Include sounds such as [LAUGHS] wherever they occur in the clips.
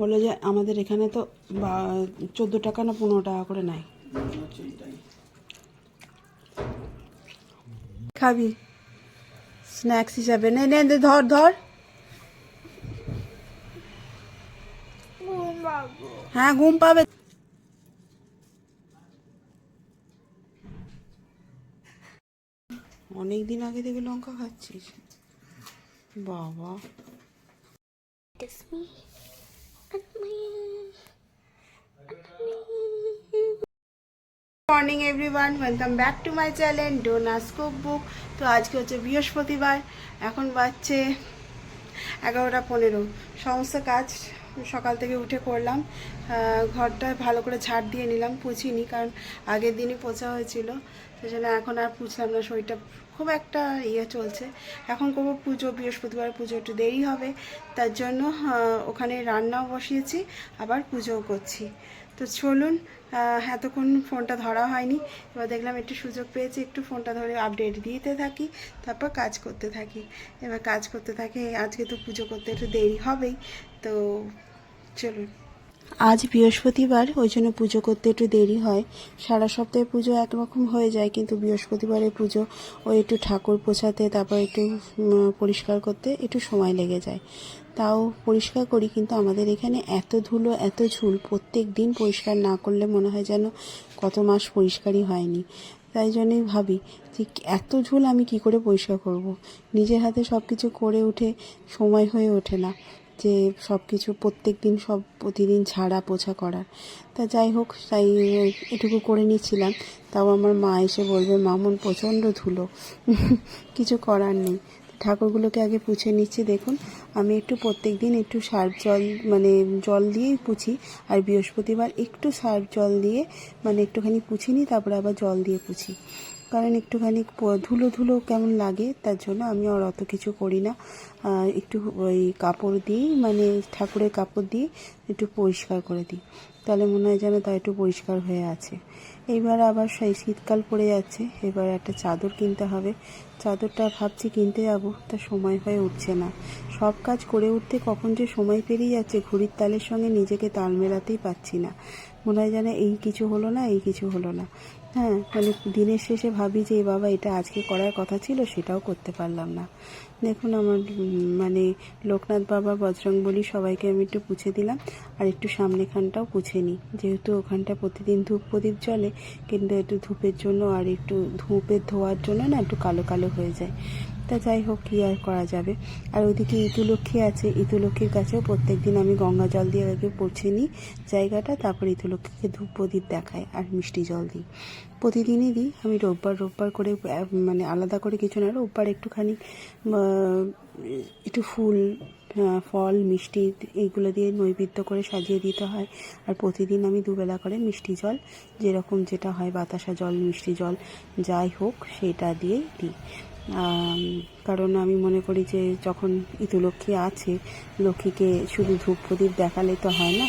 বলে যে আমাদের এখানে তো চোদ্দ টাকা না পনেরো টাকা করে নেয়। খাবি? স্ন্যাক্স হিসাবে নে নে নে, ধর ধর। হ্যাঁ ঘুম পাবে। অনেক দিন আগে থেকে লঙ্কা খাচ্ছিস? বাবা। It's me. Morning everyone welcome back to my channel Dona's cookbook তো আজকে হচ্ছে বৃহস্পতিবার। এখন বাজছে এগারোটা পনেরো। সমস্ত কাজ সকাল থেকে উঠে করলাম। ঘরটা ভালো করে ঝাড় দিয়ে নিলাম, পুছিনি, কারণ আগের দিনই পোছা হয়েছিল। সেজন্য এখন আর পুছলাম না, শরীরটা খুব একটা ইয়ে চলছে। এখন করব পুজো, বৃহস্পতিবার পুজো একটু দেরি হবে, তার জন্য ওখানে রান্নাও বসিয়েছি, আবার পুজোও করছি। তো চলুন এতক্ষণ ফোনটা ধরা হয়নি, এবার দেখলাম একটু সুযোগ পেয়েছি, একটু ফোনটা ধরে আপডেট দিতে থাকি, তারপর কাজ করতে থাকি। এবার কাজ করতে থাকি, আজকে তো পুজো করতে একটু দেরি হবেই, তো চলুন। আজ বৃহস্পতিবার, ওই জন্য পুজো করতে একটু দেরি হয়। সারা সপ্তাহে পুজো একরকম হয়ে যায়, কিন্তু বৃহস্পতিবারে পুজো ওই একটু ঠাকুর পোছাতে, তারপর একটু পরিষ্কার করতে একটু সময় লেগে যায়। তাও পরিষ্কার করি, কিন্তু আমাদের এখানে এত ধুলো, এত ঝুল, প্রত্যেক দিন পরিষ্কার না করলে মনে হয় যেন কত মাস পরিষ্কারই হয়নি। তাই জন্যই ভাবি, যে এত ঝুল আমি কি করে পরিষ্কার করব। নিজের হাতে সব কিছু করে উঠে সময় হয়ে ওঠে না। যে সব কিছু প্রত্যেক দিন সব প্রতিদিন ঝাড়া পোছা করার। তা যাই হোক, তাই এটুকু করে নিচ্ছিলাম। তাও আমার মা এসে বলবে, মামুন, প্রচণ্ড ধুলো। [LAUGHS] কিছু করার নেই। ঠাকুরগুলোকে আগে পুছে নিচ্ছি, দেখুন। আমি একটু প্রত্যেক দিন একটু সার্ফ জল মানে জল দিয়েই পুছি, আর বৃহস্পতিবার একটু সার্ফ জল দিয়ে মানে একটুখানি পুছি নিই, তারপরে আবার জল দিয়ে পুছি। কারণ একটুখানি ধুলো ধুলো কেমন লাগে তার জন্য আমি আর অত কিছু করি না। একটু ওই কাপড় দিই মানে ঠাকুরের কাপড় দিয়ে একটু পরিষ্কার করে দিই। তাহলে মনে হয় যেন তা একটু পরিষ্কার হয়ে আছে। এইবার আবার সেই শীতকাল পড়ে যাচ্ছে, এবার একটা চাদর কিনতে হবে। চাদরটা ভাবছি কিনতে যাব, তা সময় হয়ে উঠছে না। সব কাজ করে উঠতে কখন যে সময় পেরিয়ে যাচ্ছে, ঘড়ির তালের সঙ্গে নিজেকে তাল মেলাতেই পাচ্ছি না। মনে হয় যেন এই কিছু হলো না, এই কিছু হলো না। হ্যাঁ মানে দিনের শেষে ভাবি যে, "এ বাবা, এটা আজকে করার কথা ছিল, সেটাও করতে পারলাম না। দেখুন, আমার মানে লোকনাথ বাবা, বজরং বলি সবাইকে আমি একটু পুছে দিলাম। আর একটু সামনেখানটাও পুছে নিই। যেহেতু ওখানটা প্রতিদিন ধূপ প্রদীপ জ্বলে, কিন্তু একটু ধূপের জন্য আর একটু ধূপের ধোয়ার জন্য না একটু কালো কালো হয়ে যায়। তা যাই হোক, কী আর করা যাবে। আর ওইদিকে ইতুলক্ষ্মী আছে। ইতুলক্ষ্মীর কাছেও প্রত্যেক দিন আমি গঙ্গা জল দিয়ে আগে পৌঁছে নিই জায়গাটা। তারপর ইতুলক্ষ্মীকে ধূপ প্রদীপ দেখায় আর মিষ্টি জল দিই। প্রতিদিনই দিই। আমি রোববার রোববার করে মানে আলাদা করে কিছু না, রোববার একটুখানি একটু ফুল ফল, মিষ্টি এইগুলো দিয়ে নৈবেদ্য করে সাজিয়ে দিতে হয়। আর প্রতিদিন আমি দুবেলা করে মিষ্টি জল, যেরকম যেটা হয় বাতাসা জল, মিষ্টি জল, যাই হোক, সেটা দিয়েই দিই। কারণ আমি মনে করি যে যখন ইতুলক্ষ্মী আছে, লক্ষ্মীকে শুধু ধূপ প্রদীপ দেখালে তো হয় না,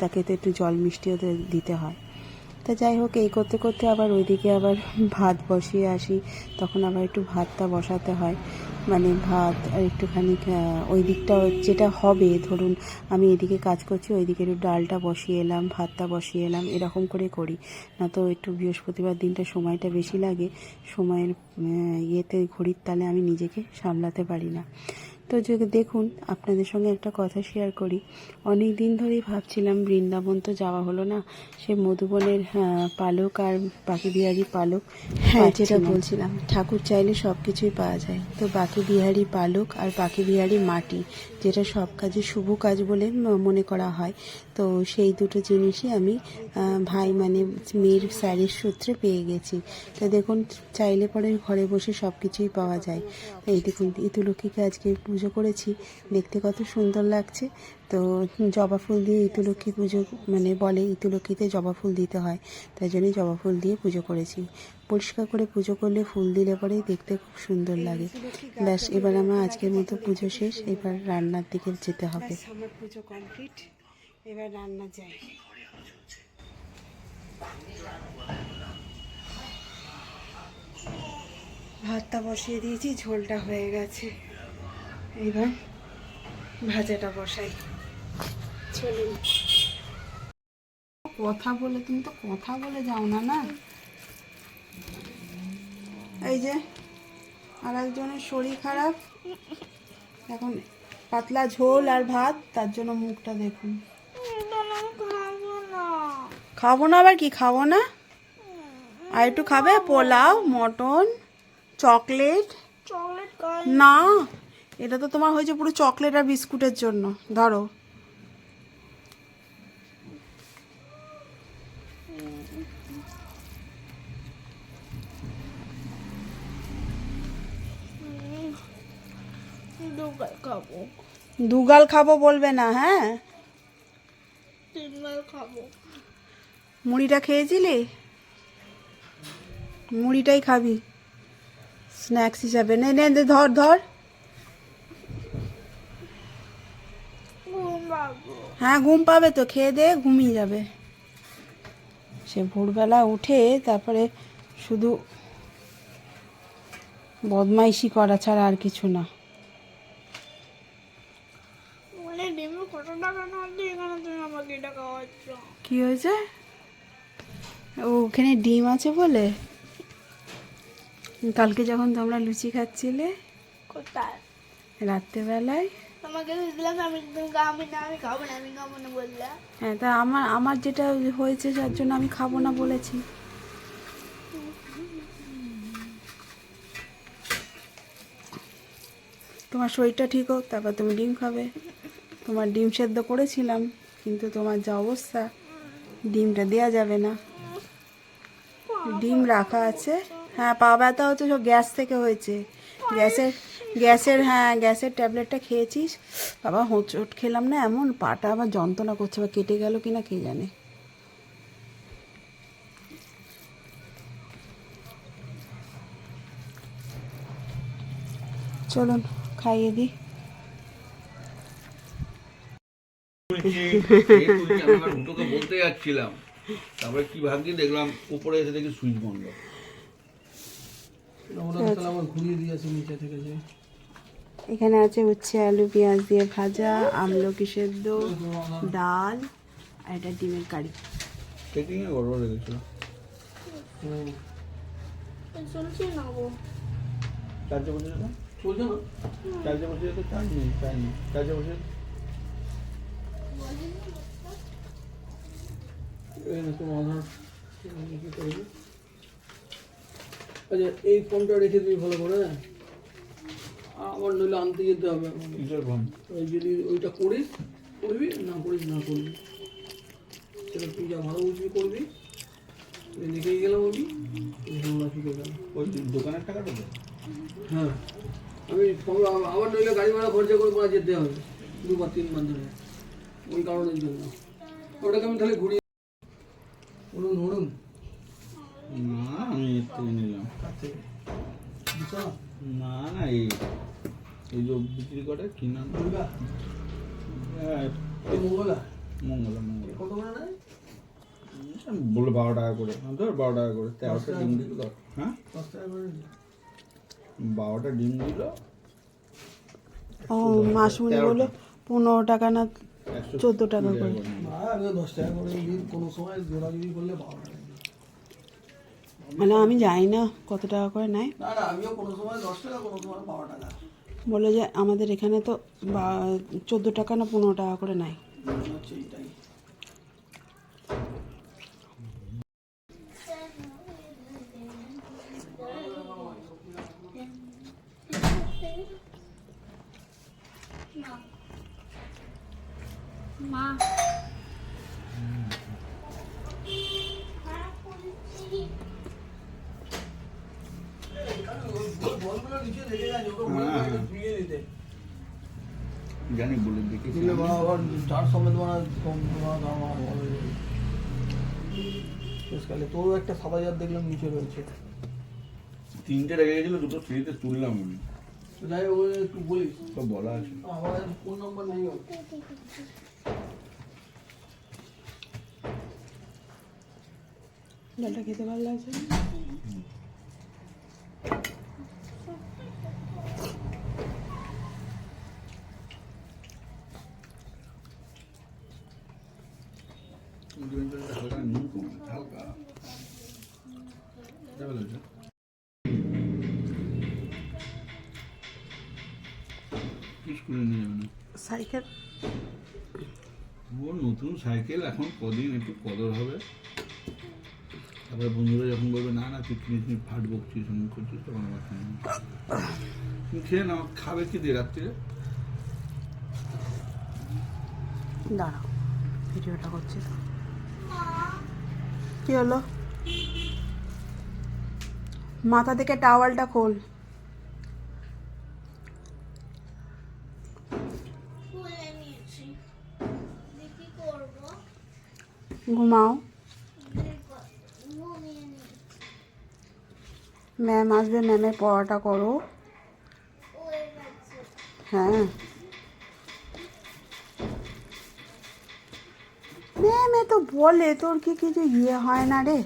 তাকে তো একটু জল মিষ্টিও দিতে হয়। তা যাই হোক, এই করতে করতে আবার ওইদিকে আবার ভাত বসিয়ে আসি। তখন আবার একটু ভাতটা বসাতে হয়। মানে ভাত আর একটুখানি ওই দিকটা যেটা হবে, ধরুন আমি এদিকে কাজ করছি, ওইদিকে একটু ডালটা বসিয়ে এলাম, ভাতটা বসিয়ে এলাম, এরকম করে করি। না তো একটু বৃহস্পতিবার দিনটা সময়টা বেশি লাগে। সময়ের ইয়েতে, ঘড়ির তালে আমি নিজেকে সামলাতে পারি না। তো যদি দেখুন আপনাদের সঙ্গে একটা কথা শেয়ার করি। অনেক দিন ধরেই ভাবছিলাম বৃন্দাবন তো যাওয়া হলো না। সে মধুবনের পালক আর বাকি বিহারি পালক হ্যাঁ যেটা বলছিলাম ঠাকুর চাইলে সব কিছুই পাওয়া যায়। তো বাকি বিহারি পালক আর বাকি বিহারি মাটি যেটা সব কাজে শুভ কাজ বলে মনে করা হয়। তো সেই দুটো জিনিসই আমি ভাই মানে মেয়ের স্যারের সূত্রে পেয়ে গেছি। তো দেখুন চাইলে পরে ঘরে বসে সব কিছুই পাওয়া যায়। এই দেখুন ইতুলক্ষ্মীকে আজকে পুজো করেছি। দেখতে কত সুন্দর লাগছে। তো জবা ফুল দিয়ে ইতুলক্ষ্মী পুজো মানে বলে ইতুলক্ষ্মীতে জবা ফুল দিতে হয়। তাই জন্যই জবা ফুল দিয়ে পুজো করেছি। পরিষ্কার করে পুজো করলে ফুল দিলে পরে দেখতে খুব সুন্দর লাগে। ব্যাস, এবার আমার আজকের মতো পুজো শেষ। এবার রান্নার দিকে যেতে হবে। আমার পুজো কমপ্লিট এবার রান্না যাই। ভাতটা বসিয়ে দিয়েছি, ঝোলটা হয়ে গেছে। এবার ভাজাটা বসাই। চলুন। কথা বলে তুমি তো কথা বলে যাও না না? এই যে আর একজনের শরীর খারাপ। এখন পাতলা ঝোল আর ভাত তার জন্য মুখটা দেখুন। খাব না আবার কি খাব না? আর একটু খাবে? Pulao mutton chocolate? চকলেট না এটা তো তোমার হয়েছে পুরো চকলেট আর বিস্কুটের জন্য। ধরো। খাব। দুগাল খাব বলবে না হ্যাঁ? খাব। মুড়িটা খেয়েছিলি? মুড়িটাই খাবি। স্ন্যাক্স হিসাবে। নে, ধর ধর ঘুম পাবো হ্যাঁ ঘুম পাবে তো খেয়ে দে ঘুমিয়ে যাবে। সে ভোরবেলা উঠে তারপরে শুধু বদমাইশি করা ছাড়া আর কিছু না। দিয়ে কি হয়েছে? ওখানে ডিম আছে বলে? কালকে যখন তোমরা লুচি খাচ্ছিলে কোথায়? রাত্রেবেলায়? তোমাকে দিলাম আমি আমি না আমি খাব না আমি খাব না বললে। হ্যাঁ তা আমার আমার যেটা হয়েছে যার জন্য আমি খাব না বলেছি। তোমার শরীরটা ঠিক হোক তারপর তুমি ডিম খাবে। তোমার ডিম সেদ্ধ করেছিলাম কিন্তু তোমার যা অবস্থা ডিমটা দেওয়া যাবে না। ডিম রাখা আছে। হ্যাঁ পা ব্যথা হচ্ছে সব গ্যাস থেকে হয়েছে। গ্যাসের গ্যাসের হ্যাঁ গ্যাসের ট্যাবলেটটা খেয়েছিস? বাবা হোঁচট খেলাম না এমন পাটা আবার যন্ত্রণা করছে বা কেটে গেল কিনা কে জানে। চলুন খাইয়ে দিই। দুটোকে বলতে যাচ্ছিলাম তারপরে কি ভাবছি দেখলাম উপরে এসে দেখি সুইচ বন্ধ। ঘুরিয়ে দিয়েছে নিচে থেকে যে। এখানে আছে হচ্ছে আলু পেঁয়াজ দিয়ে ভাজা আমলকি সেদ্ধ ডাল আর এটা ডিমের কারি। আচ্ছা এই ফোনটা রেখে দিবি ভালো করে? হ্যাঁ? আবার নইলে আনতে যেতে হবে ওই যদি ওইটা করিস করবি না করিস না করবি। সেটা তুই যা ভালো বুঝবি করবি। তুই গেলাম আমি শিখে গেলাম ওই দোকানের টাকাটা তো হ্যাঁ। আমি আবার- নইলে গাড়ি ভাড়া খরচা করে পরে যেতে হবে দুবার তিনবার ধরে। ওই কারণের জন্য। ওটাকে আমি তাহলে ঘুরিয়ে উড়ুন উড়ুন না আমি নিলাম। না না এই এই যে বিক্রি করে কি নাম? হ্যাঁ, এই মঙ্গলা। মঙ্গলা মঙ্গলা। কত করে নেয়? বলে বারো টাকা করে। ধর বারো টাকা করে। তেরোটা ডিম দিল। হ্যাঁ। বারোটা ডিম দিল। ও মাসমুনি বলল পনেরো টাকা না চোদ্দ টাকা করে। দশ টাকা করে কোনো সময় জোড়া করলে বারো টাকা মানে আমি জানি না কত টাকা করে নেয়। না না আমিও কোনো সময় দশ টাকা কোনো সময় বারো টাকা। বলে যে আমাদের এখানে তো বা চোদ্দ টাকা না পনেরো টাকা করে নেয়। হচ্ছে এইটাই মা। বলগুলো নিচে রেখে যায় ওকে বলে হ্যাঁ, দিতে, হ্যাঁ। ধুইয়ে দিতে জানি বলে দেখি দিলে আবার সমেত মানে কম তোমার দাম আমার বড় হয়ে যাবে শেষকালে তোরও একটা সাদা জাত দেখলাম নিচে রয়েছে। তিনটে রেখে গেছিল দুটো ফ্রিতে তুললাম আমি। যাই হোক একটু বলিস। সব বলা আছে। আমার ফোন নম্বর নেই। ডালটা খেতে ভালো লাগছে সাইকেল? ওর নতুন সাইকেল এখন কদিন একটু কদর হবে। তারপরে বন্ধুরা যখন বলবে না না তুই কিনে কিনে ফাট বকছিস অমুক করছিস তখন আমার। তুমি খেয়ে নাও খাবে কি দিয়ে রাত্রিরে দাঁড়াও ভিডিওটা করছি কি হলো? মাথা থেকে টাওয়ালটা খুলে। নিয়েছি কি করব। ঘুমাও। ম্যাম আসবে ম্যামের পড়াটা করো। হ্যাঁ। ম্যাম এ তো বলে তোর কি কিছু ইয়ে হয় না রে?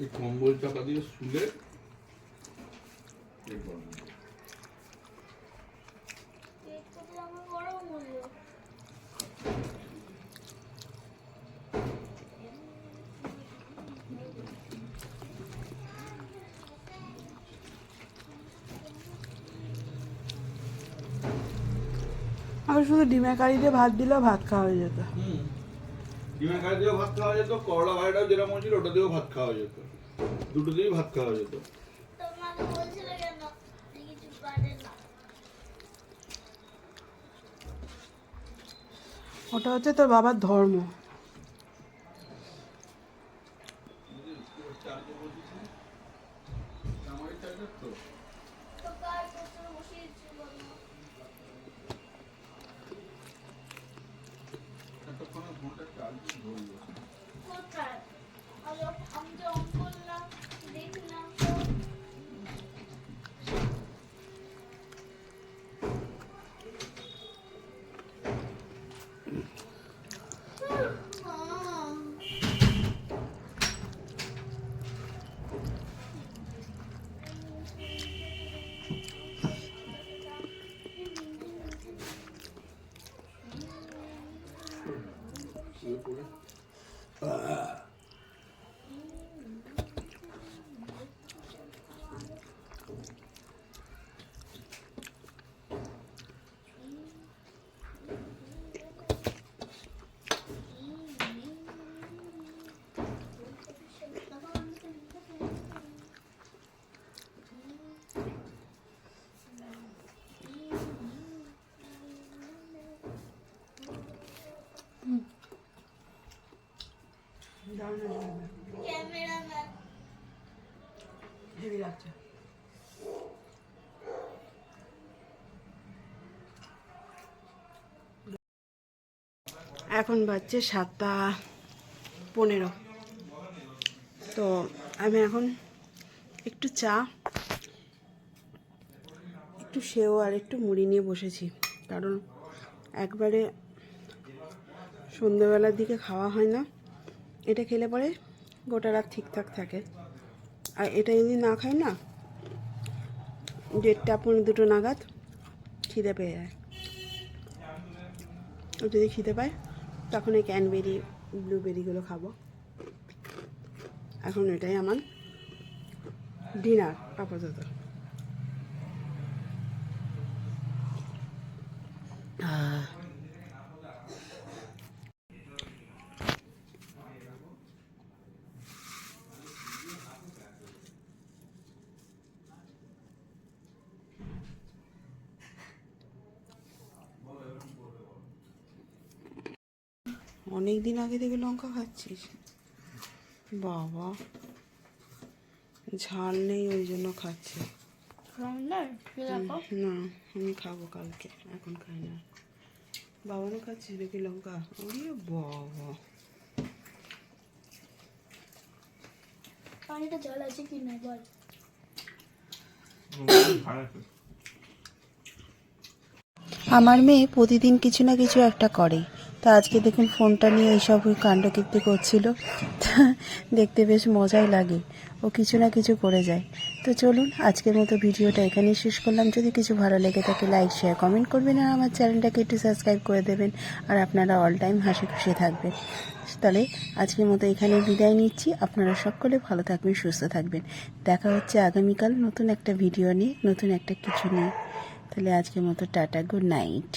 এই কম্বল চাপা দিয়ে শুলে আমি শুধু ডিমের কারি দিয়ে ভাত দিলেও ভাত খাওয়া হয়ে যেত। ডিমের কারি দিয়েও ভাত খাওয়া যেত করলা ভাইটাও যেরকম হয়েছিল ওটা দিয়েও ভাত খাওয়া যেত। দুটো দিয়েই ভাত খাওয়া যেত। ওটা হচ্ছে তোর বাবার ধর্ম। চার্জার তো তো কার পেছনে বসিয়েছি বলো এতক্ষণে ফোনটা এখন বাজছে সাতটা পনেরো। তো আমি এখন একটু চা, একটু সেও আর একটু মুড়ি নিয়ে বসেছি। কারণ একবারে সন্ধ্যেবেলার দিকে খাওয়া হয় না। এটা খেলে পরে গোটা রাত ঠিকঠাক থাকে। আর এটা যদি না খাই না, দেড়টা পনেরো দুটো নাগাদ খিদে পেয়ে যায়। যদি খিদে পায়, তখন এই ক্যানবেরি, ব্লুবেরিগুলো খাব। এখন এটাই আমার ডিনার আপাতত। আহ অনেক দিন আগে থেকে লঙ্কা খাচ্ছিস? বাবা ঝাল নেই ওই জন্য খাচ্ছি। না আমি খাব কালকে এখন খাই না। বাবানও খাচ্ছিস দেখি লঙ্কা? ওরে বাবা। পানিটা জল আছে কি না বল। আমার মেয়ে প্রতিদিন কিছু না কিছু একটা করে। তো আজকে দেখুন ফোনটা নিয়ে এইসব কাণ্ডকীর্তি করছিল। দেখতে বেশ মজাই লাগে। ও কিছু না কিছু করে যায়। তো চলুন আজকের মতো ভিডিওটা এখানেই শেষ করলাম। যদি কিছু ভালো লেগে থাকে লাইক শেয়ার কমেন্ট করবেন আর আমার চ্যানেলটাকে একটু সাবস্ক্রাইব করে দেবেন আর আপনারা অল টাইম হাসি খুশি থাকবেন। তাহলে আজকের মতো এখানে বিদায় নিচ্ছি। আপনারা সকলে ভালো থাকবেন, সুস্থ থাকবেন। দেখা হচ্ছে আগামীকাল নতুন একটা ভিডিও নিয়ে, নতুন একটা কিছু নিয়ে। তাহলে আজকের মতো টাটা গুড নাইট